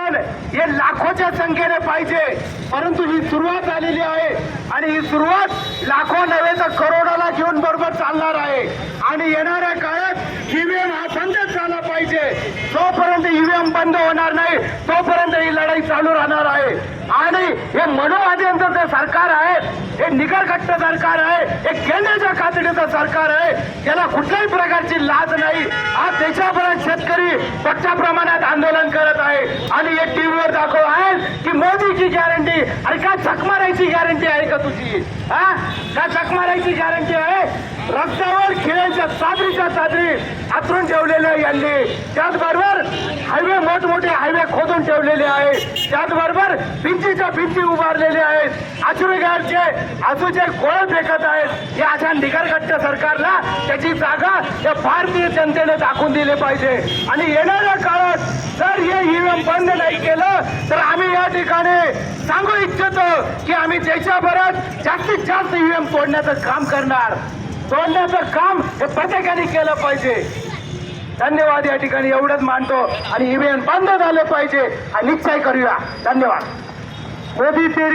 हे लाखोच्या संख्येने पाहिजे. परंतु ही सुरुवात झालेली आहे आणि ही सुरुवात लाखो नव्हे तर करोडाला घेऊन बरोबर चालणार आहे. आणि येणाऱ्या काळात ईव्हीएम हा बंदच झाला पाहिजे. जोपर्यंत ईव्हीएम बंद होणार नाही तोपर्यंत ही लढाई चालू राहणार आहे. आणि हे मनोवाद्यांचं जे सरकार आहे हे निकरघट्ट सरकार आहे हे केंद्राच्या खातडीचं सरकार आहे याला कुठल्याही प्रकारची लाज नाही. आज देशाभरात शेतकरी मोठ्या प्रमाणात आंदोलन करत आहे आणि हे टीव्हीवर दाखव आहे की मोदीची गॅरंटी अरे काय चक मारायची गॅरंटी आहे का तुझी? हा? का चक मारायची गॅरंटी आहे? रस्त्यावर खेळायच्या चादरीच्या चादरी आतरून ठेवलेल्या यांनी. त्याचबरोबर हायवे मोठमोठे हायवे खोदून ठेवलेले आहे. त्याचबरोबर भिंतीच्या भिंती उभारलेल्या आहेत. आश्रुगारचे आजूचे गोळ फेकत आहेत या अशा निगरगट्ट सरकारला त्याची जागा या भारतीय जनतेने दाखवून दिले पाहिजे. आणि येणाऱ्या काळात जर हे ईव्हीएम बंद नाही केलं तर आम्ही या ठिकाणी सांगू इच्छितो की आम्ही देशाभरात जास्तीत जास्त ईव्हीएम तोडण्याचं काम करणार. तोडण्याचं काम हे प्रत्येकाने केलं पाहिजे. धन्यवाद या ठिकाणी एवढंच मानतो आणि ईव्हीएम बंद झाले पाहिजे. आणि निश्चय करूया. धन्यवाद. मोदी